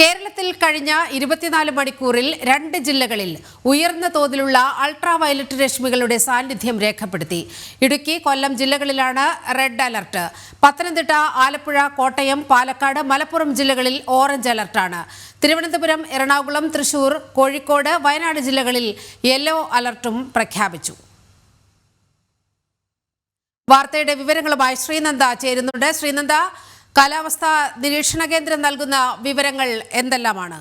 കേരളത്തിൽ കഴിഞ്ഞ ഇരുപത്തിനാല് മണിക്കൂറിൽ രണ്ട് ജില്ലകളിൽ ഉയർന്ന തോതിലുള്ള അൾട്രാ വയലറ്റ് രശ്മികളുടെ സാന്നിധ്യം രേഖപ്പെടുത്തി. ഇടുക്കി കൊല്ലം ജില്ലകളിലാണ് റെഡ് അലർട്ട്. പത്തനംതിട്ട ആലപ്പുഴ കോട്ടയം പാലക്കാട് മലപ്പുറം ജില്ലകളിൽ ഓറഞ്ച് അലർട്ടാണ്. തിരുവനന്തപുരം എറണാകുളം തൃശൂർ കോഴിക്കോട് വയനാട് ജില്ലകളിൽ യെല്ലോ അലർട്ടും പ്രഖ്യാപിച്ചു. വാർത്തയുടെ വിവരങ്ങളുമായി ശ്രീനന്ദ ചേരുന്നുണ്ട്. ശ്രീനന്ദ കാലാവസ്ഥാ നിരീക്ഷണ കേന്ദ്രം നൽകുന്ന വിവരങ്ങൾ എന്തെല്ലാമാണ്?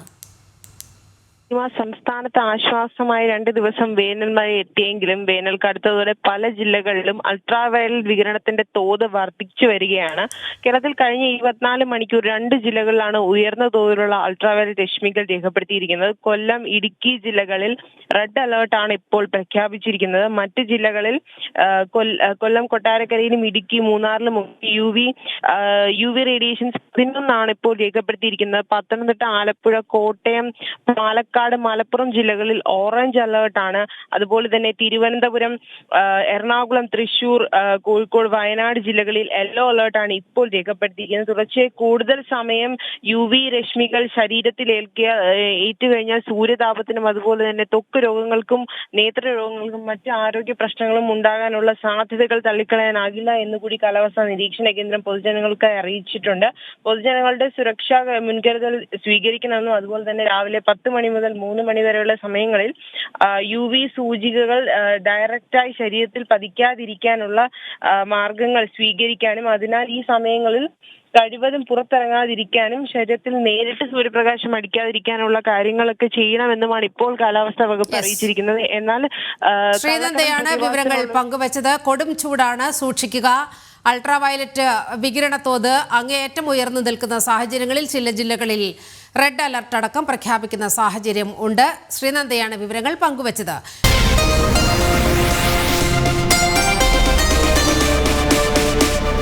ഇവ സംസ്ഥാനത്ത് ആശ്വാസമായി രണ്ട് ദിവസം വേനൽ മഴ എത്തിയെങ്കിലും വേനൽ കടുത്തതോടെ പല ജില്ലകളിലും അൾട്രാവയലറ്റ് വികിരണത്തിന്റെ തോത് വർദ്ധിച്ചു വരികയാണ്. കേരളത്തിൽ കഴിഞ്ഞ ഇരുപത്തിനാല് മണിക്കൂർ രണ്ട് ജില്ലകളിലാണ് ഉയർന്ന തോതിലുള്ള അൾട്രാവയലറ്റ് രശ്മികൾ രേഖപ്പെടുത്തിയിരിക്കുന്നത്. കൊല്ലം ഇടുക്കി ജില്ലകളിൽ റെഡ് അലേർട്ടാണ് ഇപ്പോൾ പ്രഖ്യാപിച്ചിരിക്കുന്നത്. മറ്റ് ജില്ലകളിൽ കൊല്ലം കൊട്ടാരക്കരയിലും Idukki മൂന്നാറിലും U V U V radiations പതിനൊന്നാണ് ഇപ്പോൾ രേഖപ്പെടുത്തിയിരിക്കുന്നത്. പത്തനംതിട്ട ആലപ്പുഴ കോട്ടയം പാലക്കാട് മലപ്പുറം ജില്ലകളിൽ ഓറഞ്ച് അലേർട്ടാണ് അതുപോലെ തന്നെ തിരുവനന്തപുരം എറണാകുളം തൃശൂർ കോഴിക്കോട് വയനാട് ജില്ലകളിൽ യെല്ലോ ആണ് ഇപ്പോൾ രേഖപ്പെടുത്തിയിരിക്കുന്നത്. തുടർച്ചയായി കൂടുതൽ സമയം യു വി രശ്മികൾ ശരീരത്തിൽ ഏൽക്കിയ ഏറ്റു കഴിഞ്ഞാൽ സൂര്യതാപത്തിനും അതുപോലെ തന്നെ തൊക്ക് രോഗങ്ങൾക്കും നേത്ര രോഗങ്ങൾക്കും മറ്റ് ആരോഗ്യ പ്രശ്നങ്ങളും ഉണ്ടാകാനുള്ള സാധ്യതകൾ തള്ളിക്കളയാനാകില്ല എന്ന് കൂടി കാലാവസ്ഥാ നിരീക്ഷണ കേന്ദ്രം പൊതുജനങ്ങൾക്കായി അറിയിച്ചിട്ടുണ്ട്. പൊതുജനങ്ങളുടെ സുരക്ഷാ മുൻകരുതൽ സ്വീകരിക്കണമെന്നും അതുപോലെ തന്നെ രാവിലെ പത്ത് മണി മുതൽ മൂന്ന് മണി വരെയുള്ള സമയങ്ങളിൽ യു വി സൂചികകൾ ഡയറക്റ്റായി ശരീരത്തിൽ പതിക്കാതിരിക്കാനുള്ള മാർഗങ്ങൾ സ്വീകരിക്കാനും അതിനാൽ ഈ സമയങ്ങളിൽ കഴിവതും പുറത്തിറങ്ങാതിരിക്കാനും ശരീരത്തിൽ നേരിട്ട് സൂര്യപ്രകാശം അടിക്കാതിരിക്കാനുള്ള കാര്യങ്ങളൊക്കെ ചെയ്യണമെന്നുമാണ് ഇപ്പോൾ കാലാവസ്ഥാ വകുപ്പ് അറിയിച്ചിരിക്കുന്നത്. എന്നാൽ ശ്രീനന്ദയാണ് വിവരങ്ങൾ പങ്കുവച്ചത്. കൊടും ചൂടാണ് സൂക്ഷിക്കുക. അൾട്രാവയലറ്റ് വികിരണത്തോത് അങ്ങേയറ്റം ഉയർന്നു നിൽക്കുന്ന സാഹചര്യങ്ങളിൽ ചില ജില്ലകളിൽ റെഡ് അലർട്ട് അടക്കം പ്രഖ്യാപിക്കുന്ന സാഹചര്യം ഉണ്ട്. ശ്രീനന്ദയാണ് വിവരങ്ങൾ പങ്കുവച്ചത്.